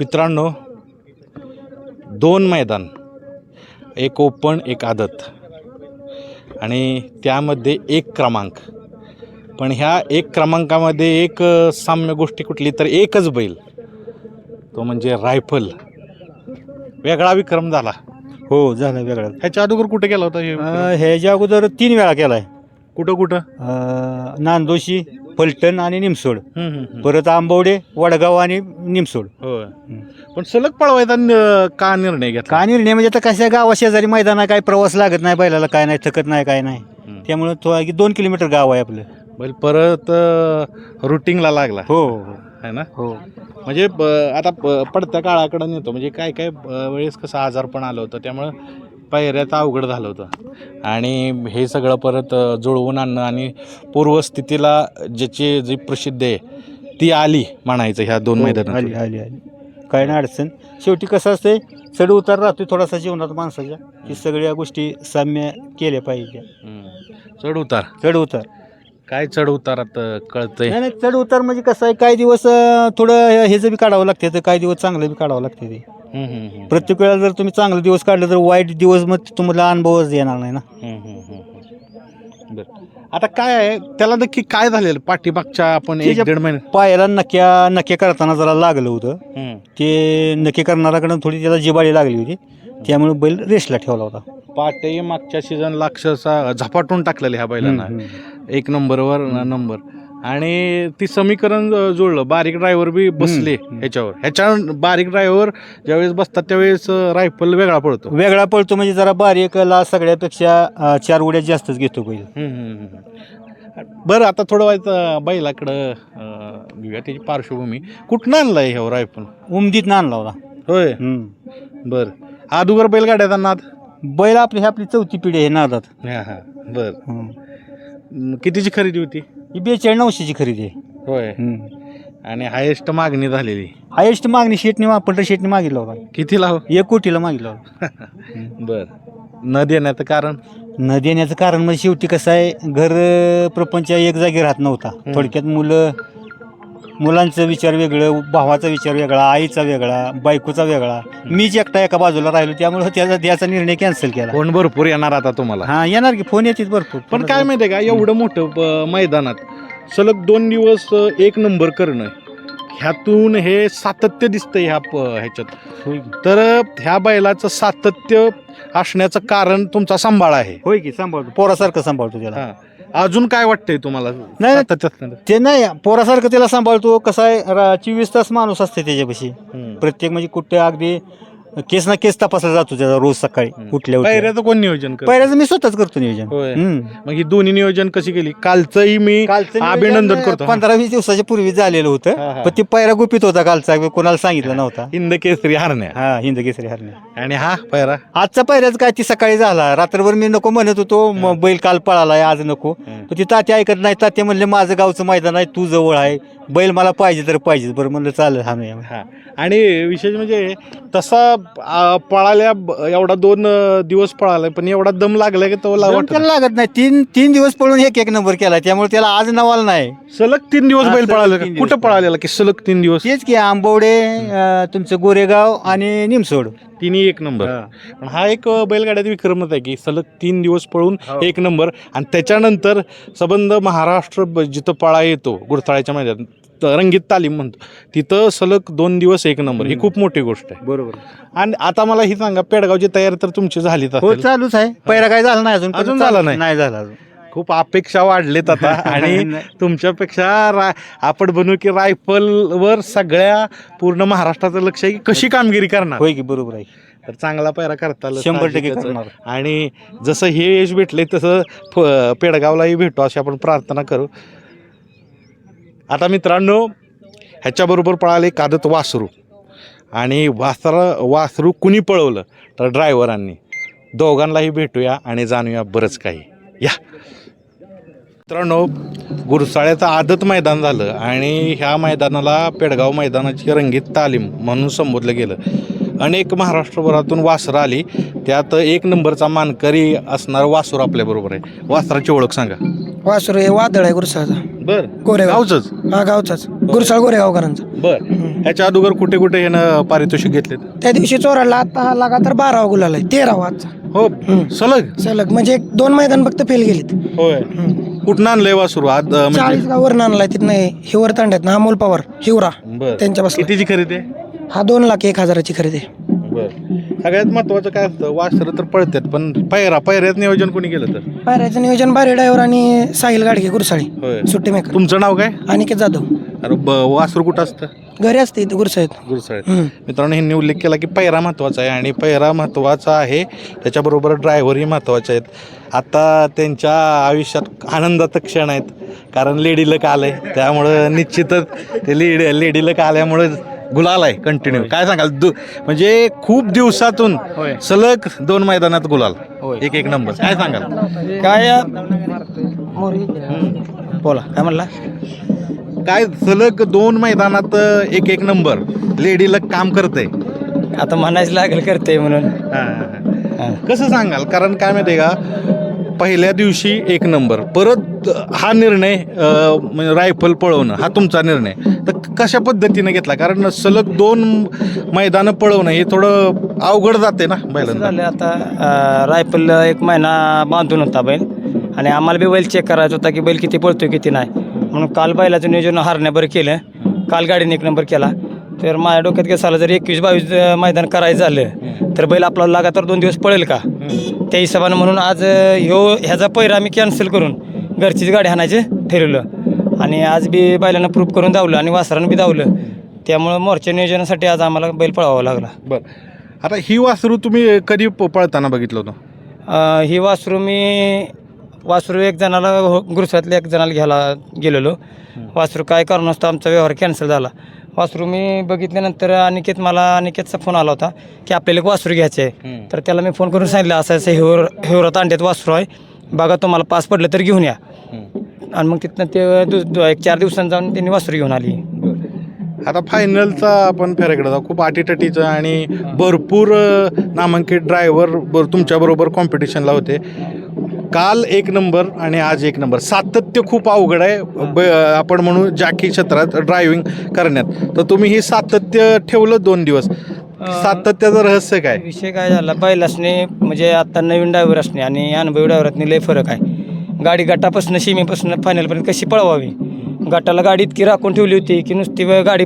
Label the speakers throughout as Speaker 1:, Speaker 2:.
Speaker 1: मित्रांनो दोन मैदान एक ओपन एक आदत. आणि त्यामध्ये एक क्रमांक. पण ह्या एक क्रमांकामध्ये एक साम्य गोष्टी कुठली तर एकच बैल. तो म्हणजे रायफल. वेगळा विक्रम झाला.
Speaker 2: हो झालं वेगळं.
Speaker 1: ह्याच्या अगोदर कुठे गेला होता हे
Speaker 2: ह्याच्या अगोदर तीन वेळा केलाय.
Speaker 1: कुठं कुठं?
Speaker 2: अं, नांदोशी. फलटण आणि निमसोड.
Speaker 1: हम्म, हम्म, हम्म.
Speaker 2: परत आंबवडे वडगाव आणि निमसोड.
Speaker 1: होय. पण सलग पळवायचा न- का निर्णय घेतला?
Speaker 2: का निर्णय? म्हणजे आता कशा गावा शेजारी मैदान आहे काय प्रवास लागत नाही बैलाला काय नाही थकत नाही काय नाही. त्यामुळे तो आहे की दोन किलोमीटर गाव आहे आपलं.
Speaker 1: बैल परत रुटीनला लागला.
Speaker 2: हो
Speaker 1: है. ना?
Speaker 2: हो.
Speaker 1: म्हणजे ब- आता प- पडत्या काळाकडे नेतो. म्हणजे काय काय वेळेस कसं आजार पण आलं होतं त्यामुळं पायऱ्याचं अवघड झालं होतं. आणि हे सगळं परत जुळवून आणणं आणि पूर्वस्थितीला ज्याची जी प्रसिद्ध आहे ती आली म्हणायचं ह्या दोन
Speaker 2: हो, आली
Speaker 1: मैदानात
Speaker 2: आली आली. काय नाही अडचण. शेवटी कसं असते चढ उतार राहतो थोडासा जीवनात माणसाच्या की सगळ्या गोष्टी साम्य केल्या पाहिजे.
Speaker 1: चढ उतार.
Speaker 2: चढ उतार.
Speaker 1: काय चढ उतारात कळतंय?
Speaker 2: नाही चढ उतार म्हणजे कसं आहे काही दिवस थोडं ह्याचं बी काढावं लागते तर काही दिवस चांगलं बी काढावं लागते ते.
Speaker 1: हम्म, हम्म, हम्म.
Speaker 2: प्रत्येक वेळेला जर तुम्ही चांगले दिवस काढले तर वाईट दिवस मग तुम्हाला अनुभवच येणार नाही ना.
Speaker 1: हम्म, हम्म, हम्म, हम्म. बरं. आता काय आहे? त्याला नक्की काय झालेलं? पाठीमागच्या आपण एक
Speaker 2: त्याच्या-
Speaker 1: दीड महिने
Speaker 2: पायाला नक्या नक्या करताना जरा लागलं होतं.
Speaker 1: हम्म.
Speaker 2: ते नक्की करणाराकडं थोडी त्याला जिबाळी लागली होती. त्यामुळे बैल रेस्टला ठेवला होता.
Speaker 1: पाटे मागच्या सीझनला अक्षरशः झपाटून टाकलेले ह्या बैलांना.
Speaker 2: हम्म, हम्म.
Speaker 1: एक नंबरवर न- नंबर. आणि ती समीकरण जुळलं. बारीक ड्रायव्हर बी बसले. ह्याच्यावर. ह्याच्या बारीक ड्रायव्हर ज्यावेळेस बसतात त्यावेळेस रायफल वेगळा पडतो
Speaker 2: वेगळा पळतो म्हणजे जरा बारीकला सगळ्यापेक्षा चार उड्या जास्तच घेतो बैल.
Speaker 1: हम्म. बरं आता थोडं व्हायचं बैलाकडं घेऊया त्याची पार्श्वभूमी. कुठनं आणलंय ह्या रायफल
Speaker 2: उमदीत आणला होता.
Speaker 1: होय. बरं. अदुगर बैलगाड्याचा नाद
Speaker 2: बैल आपली ही आपली चौथी पिढी आहे नादात.
Speaker 1: हा हा. बरं. म, कितीची खरेदी होती?
Speaker 2: ही बेचाळीस नऊशेची खरेदी आहे.
Speaker 1: होय. आणि हायेस्ट मागणी झालेली?
Speaker 2: हायेस्ट मागणी शेटने पंढर शेटने मागितला होता
Speaker 1: कितीला हो
Speaker 2: एक कोटीला मागितला होता
Speaker 1: बर. न देण्याचं कारण?
Speaker 2: न देण्याचं कारण म्हणजे शेवटी कसं आहे घर अं, प्रपंच एक जागी राहत नव्हता. थोडक्यात मुलं मुलांचा विचार वेगळं भावाचा विचार वेगळा आईचा वेगळा बायकोचा वेगळा. मीच एकटा एका बाजूला राहिलो त्यामुळे त्याचा द्याचा निर्णय कॅन्सल केला.
Speaker 1: कोण भरपूर येणार आता तुम्हाला?
Speaker 2: हा येणार की फोन येतील भरपूर.
Speaker 1: पण काय माहितीये का एवढं मोठं ब- मैदानात सलग दोन दिवस अ, एक नंबर करणं ह्यातून हे सातत्य दिसतंय ह्या प- ह्याच्यात.
Speaker 2: होय की.
Speaker 1: तर अ, ह्या बैलाचं सातत्य असण्याचं कारण तुमचा सांभाळ आहे.
Speaker 2: होय की सांभाळतो. पोरासारखं सांभाळतो त्याला.
Speaker 1: हा. अजून काय वाटतंय तुम्हाला
Speaker 2: नाही.
Speaker 1: सातत्यात?
Speaker 2: ते नाही पोरासारखं त्याला सांभाळतो कसं आहे रा- चोवीस तास माणूस असते त्याच्यापाशी
Speaker 1: हम्म.
Speaker 2: प्रत्येक म्हणजे कुठे अगदी केस ना केस तपासला जातो त्याचा रोज सकाळी. उठल्या उठल्या
Speaker 1: पायऱ्याचं कोण नियोजन करतं?
Speaker 2: पहिल्याचं मी स्वतःच करतो नियोजन.
Speaker 1: होय.
Speaker 2: हम्म.
Speaker 1: मग ही दोन्ही नियोजन कशी केली? कालचंही मी
Speaker 2: कालचं
Speaker 1: अभिनंदन करतो.
Speaker 2: पंधरा वीस दिवसाच्या पूर्वी झालेलं
Speaker 1: हा,
Speaker 2: होतं. पण ते पैरा गुपित होता कालचा कोणाला सांगितलं नव्हता.
Speaker 1: हिंद केसरी हरण्या.
Speaker 2: हा हिंद केसरी हरणे
Speaker 1: आणि हा पायरा?
Speaker 2: आजचा पहिल्याच काय ती सकाळी झाला. रात्रभर मी नको म्हणत होतो म- बैल काल पळालाय आज नको. पण ती तात्या ऐकत नाही. तात्या म्हणले माझं गावचं मैदान आहे तू जवळ आहे. बैल मला पाहिजे तर पाहिजे बरं म्हणलं चालेल हा नाही
Speaker 1: हा. आणि विशेष म्हणजे तसा आ, पळाल्या ब- एवढा दोन अ, दिवस पळालाय पण एवढा दम लागलाय की तो वाटत
Speaker 2: त्याला लागत नाही. तीन तीन दिवस पळून एक एक नंबर केला. त्यामुळे त्याला आज नवाल नाही.
Speaker 1: सलग तीन दिवस
Speaker 2: हा,
Speaker 1: बैल
Speaker 2: सलग
Speaker 1: पळाला
Speaker 2: तीन
Speaker 1: कुठं पळालेला की सलग तीन दिवस?
Speaker 2: तेच की आंबवडे अं, तुमचं गोरेगाव आणि निमसोड.
Speaker 1: तिन्ही एक नंबर. पण हा एक बैलगाड्यात विक्रमच आहे की सलग तीन दिवस पळून
Speaker 2: हो.
Speaker 1: एक नंबर. आणि त्याच्यानंतर सबंध महाराष्ट्र जिथं पळा येतो गुडथाळ्याच्या मैदानात त- रंगीत तालीम म्हणतो तिथं सलग दोन दिवस एक नंबर. ही खूप मोठी गोष्ट आहे.
Speaker 2: बरोबर.
Speaker 1: आणि आता मला ही सांगा पेडगावची तयारी तर तुमची झालीच
Speaker 2: हो चालूच आहे. पहिला काय झालं नाही अजून
Speaker 1: अजून झालं नाही?
Speaker 2: नाही झालं अजून.
Speaker 1: खूप अपेक्षा वाढलेत आता. आणि. तुमच्यापेक्षा रा आपण बनवू की रायफलवर सगळ्या पूर्ण महाराष्ट्राचं लक्ष आहे की कशी कामगिरी करणार?
Speaker 2: होय की बरोबर आहे.
Speaker 1: तर चांगला पैरा करता आला
Speaker 2: शंभर टक्के. करणार.
Speaker 1: आणि जसं हे यश भेटले तसं फ- पेडगावलाही भेटू अशी आपण प्रार्थना करू. आता मित्रांनो ह्याच्याबरोबर पळाले कादत वासरू. आणि वासरा वासरू कुणी पळवलं? तर ड्रायव्हरांनी. दोघांनाही भेटूया आणि जाणूया बरंच काही. या. मित्रांनो गुरसाळ्याचं आदत मैदान झालं आणि ह्या मैदानाला पेडगाव मैदानाची रंगीत तालीम म्हणून संबोधलं गेलं. अनेक महाराष्ट्रभरातून वासरं आली. त्यात एक नंबरचा मानकरी असणार वासूर आपल्याबरोबर आहे. वासराची ओळख सांगा.
Speaker 3: वासुर हे वादळ आहे गुरसाळचा.
Speaker 1: बर.
Speaker 3: गोरेगाव.
Speaker 1: गावचंच?
Speaker 3: हा गावचाच. गुरसाळ गोरेगावकरांचा.
Speaker 1: बर. ह्याच्या अगोदर कुठे कुठे ह्यानं पारितोषिक घेतलेत?
Speaker 3: त्या दिवशी चोराला आता हा लगातार बारावा गुलाल आहे. तेरावा आजचा.
Speaker 1: हो. सलग?
Speaker 3: सलग. म्हणजे एक दोन मैदान फक्त फेल गेलीत.
Speaker 1: होय. कुठं आणलंय वासरू? आज अं,
Speaker 3: चाळीस
Speaker 1: म्हणजे
Speaker 3: गावावर आणलाय तिथनं हिवर तांड्यात ना अमोल पवार हिवरा
Speaker 1: बर.
Speaker 3: त्यांच्या बसला.
Speaker 1: कितीची खरेदी आहे?
Speaker 3: हा दोन लाख एक हजाराची खरेदी आहे.
Speaker 1: बर. सगळ्यात महत्वाचं काय असतं वासरं तर पळतात पण पायरा पायऱ्यात नियोजन कोणी केलं तर?
Speaker 3: पायऱ्याचं नियोजन बारे ड्रायव्हर आणि साहिल गाडगे गुरसाळी
Speaker 1: होय.
Speaker 3: सुट्टी मेकर.
Speaker 1: तुमचं नाव काय?
Speaker 3: अनिकेत जाधव.
Speaker 1: अरे ब वासरू कुठं असतं?
Speaker 3: घरी असते इथे गुरुसाळेत. हम्म.
Speaker 1: मित्रांनो ह्यांनी उल्लेख केला की पैरा महत्त्वाचा आहे आणि पैरा महत्त्वाचा आहे त्याच्याबरोबर ड्रायव्हरही महत्त्वाचे आहेत. आता त्यांच्या आयुष्यात आनंदात क्षण आहेत कारण लेडी लक आलं आहे त्यामुळं निश्चितच ते लेडी लेडी लक आल्यामुळं गुलाल आहे कंटिन्यू काय सांगाल? दु म्हणजे खूप दिवसातून सलग दोन मैदानात गुलाल. एक एक नंबर काय सांगाल?
Speaker 3: काय बोला काय म्हणला?
Speaker 1: काय सलग दोन मैदानात एक एक नंबर. लेडी लक काम करते
Speaker 3: आता म्हणायचं लागेल करते म्हणून.
Speaker 1: कसं सांगाल? कारण काय माहिती का पहिल्या दिवशी एक नंबर. परत हा निर्णय म्हणजे रायफल पळवणं हा तुमचा निर्णय. तर कशा पद्धतीने घेतला? कारण सलग दोन मैदानं पळवणं हे थोडं अवघड जाते ना बैलांना.
Speaker 4: झालं आता रायफल एक महिना बांधून होता बैल. आणि आम्हाला बी बैल चेक करायचा होता की बैल किती पळतोय किती नाही. म्हणून काल बैलाचं नियोजन हारण्याबरं केलं. काल गाडीने एक नंबर केला. तर माझ्या डोक्यात कसं आलं जर एकवीस बावीस मैदान करायचं झालं तर बैल आपला लगातार दोन दिवस पळेल का? त्या हिशोबानं म्हणून आज ह्यो ह्याचा पैरा आम्ही कॅन्सल करून घरचीच गाडी हाणायचं ठरवलं. आणि आज बी बैलानं प्रूफ करून धावलं आणि वासरानं बी धावलं. त्यामुळं मोर्चा नियोजनासाठी आज आम्हाला बैल पळावा लागला.
Speaker 1: बरं. आता ही वासरू तुम्ही कधी प- पळताना बघितलं होतं?
Speaker 4: ही वासरू मी वासरू एक जणाला हो- गुरुसातल्या एक जणाला घ्यायला गेलेलो. वासरू काय कारणास्तव आमचा व्यवहार कॅन्सल झाला. वासरू मी बघितल्यानंतर अनिकेत मला अनिकेतचा फोन आला होता की आपल्याला एक वासरू घ्यायचं आहे तर त्याला मी फोन करून सांगितलं असं असं हिवर हिवरा तांड्यात वासरू आहे. बघा तुम्हाला पास पडलं तर घेऊन या. आणि मग तिथनं ते दु- दु- एक चार दिवसांनी जाऊन त्यांनी वासरू घेऊन आली.
Speaker 1: आता फायनलचा आपण फेऱ्याकडे जाऊ. खूप अटीटटीचं आणि भरपूर अ, नामांकित ड्रायव्हर बर तुमच्याबरोबर कॉम्पिटिशनला होते. काल एक नंबर आणि आज एक नंबर. सातत्य खूप अवघड आहे. आपण म्हणू जाकी क्षेत्रात ड्रायव्हिंग करण्यात. तर तुम्ही हे सातत्य ठेवलं दोन दिवस. सातत्याचं रहस्य काय?
Speaker 4: विषय काय झाला? बैल असणे म्हणजे आता नवीन ड्रायव्हर असणे आणि अनुभवी ड्रायव्हरातनी लय फरक आहे. गाडी गटापासून सीमेपासून फायनलपर्यंत कशी पळवावी? गटाला गाडी इतकी राखून ठेवली होती की नुसती व गाडी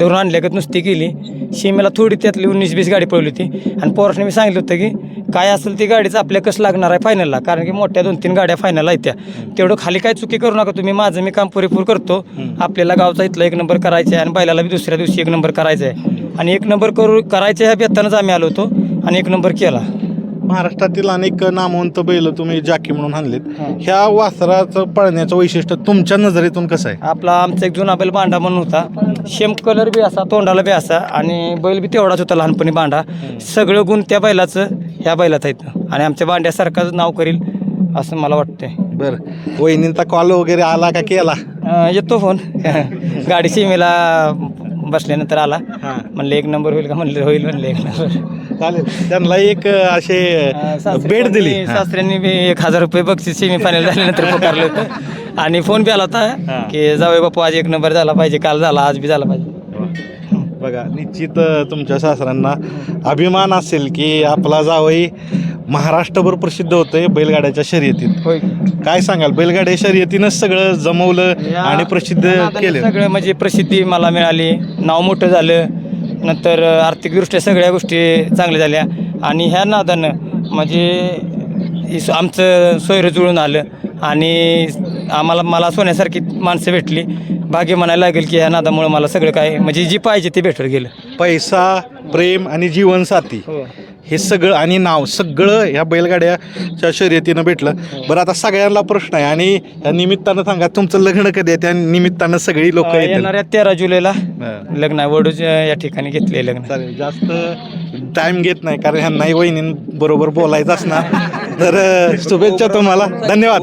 Speaker 4: धरून आणल्यागत नुसती गेली सीमेला थोडी त्यातली उन्नीस बीस गाडी पळवली होती. आणि पोरासने मी सांगितलं होतं की काय असेल ती गाडीचं आपल्या कसं लागणार आहे फायनलला कारण की मोठ्या दोन तीन गाड्या फायनल आहेत त्या. तेवढं खाली काय चुकी करू नका तुम्ही. माझं मी काम पुरेपूर करतो. आपल्याला गावचा इथला एक नंबर करायचा आहे आणि बैलाला बी दुसऱ्या दिवशी एक नंबर करायचा आहे. आणि एक नंबर करू करायच्या ह्या बेतानंच आम्ही आलो होतो आणि एक नंबर केला.
Speaker 1: महाराष्ट्रातील अनेक नामवंत बैल तुम्ही जाकी म्हणून आणलेत ह्या वासराचं पळण्याचं वैशिष्ट्य तुमच्या नजरेतून कसं आहे?
Speaker 4: आपला आमचा एक जुना बैल बांडा म्हणून होता. शेम कलर बी असा तोंडाला बी असा आणि बैल बी तेवढाच होता लहानपणी बांडा. सगळं गुण त्या बैलाचं ह्या बैलात आहेत. आणि आमच्या बांड्यासारखाच नाव करील असं मला वाटतंय.
Speaker 1: बरं. वहिनींचा कॉल वगैरे आला का केला?
Speaker 4: येतो फोन गाडी सीमेला बसल्यानंतर आला. म्हणलं एक नंबर होईल का? म्हणलं होईल म्हणलं एक नंबर
Speaker 1: चालेल. त्यांना एक असे भेट दिली.
Speaker 4: सासऱ्यांनी बी एक हजार रुपये बक्षीस सेमी फायनल झाल्यानंतर पुकारलं होतं. आणि फोन बी आला होता की जावे बापू आज एक नंबर झाला पाहिजे काल झाला आज बी झाला पाहिजे.
Speaker 1: बघा निश्चित तुमच्या सासऱ्यांना अभिमान असेल की आपला जावई महाराष्ट्रभर प्रसिद्ध होतंय बैलगाड्याच्या शर्यतीत. काय सांगाल? बैलगाड्या शर्यतीनंच सगळं जमवलं आणि प्रसिद्ध केलं.
Speaker 4: सगळं म्हणजे प्रसिद्धी मला मिळाली. नाव मोठं झालं. नंतर आर्थिकदृष्ट्या सगळ्या गोष्टी चांगल्या झाल्या. आणि ह्या नादानं म्हणजे इस- आमचं सोयरं जुळून आलं. आणि आम्हाला मला सोन्यासारखी माणसं भेटली. भाग्य म्हणायला लागेल की ह्या नादामुळं मला सगळं काय म्हणजे जी पाहिजे ते भेटत गेलं.
Speaker 1: पैसा प्रेम आणि जीवनसाथी. हे सगळं आणि नाव सगळं ह्या बैलगाड्याच्या शर्यतीनं भेटलं. बरं आता सगळ्यांना प्रश्न आहे आणि या निमित्तानं सांगा तुमचं लग्न कधी आहे? त्या निमित्तानं सगळी लोक
Speaker 4: येणाऱ्या तेरा जुलैला. लग्न आहे. वडूज या ठिकाणी घेतले लग्न.
Speaker 1: चालेल जास्त टाइम घेत नाही कारण ह्यांनाही वहिनींबरोबर बोलायचं असणार. तर शुभेच्छा तुम्हाला. धन्यवाद.